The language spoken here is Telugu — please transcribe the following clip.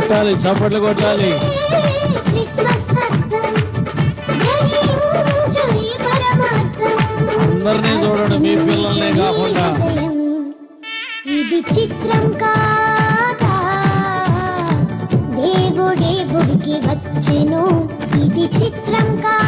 కొట్టాలి చప్పట్లు కొట్టాలి. అందరినీ చూడండి మీ పిల్లల్నే కాకుండా. ఇది చిత్రం కాదా? దేవుడే గుడికి వచ్చెను. ఇది చిత్రం కాదా?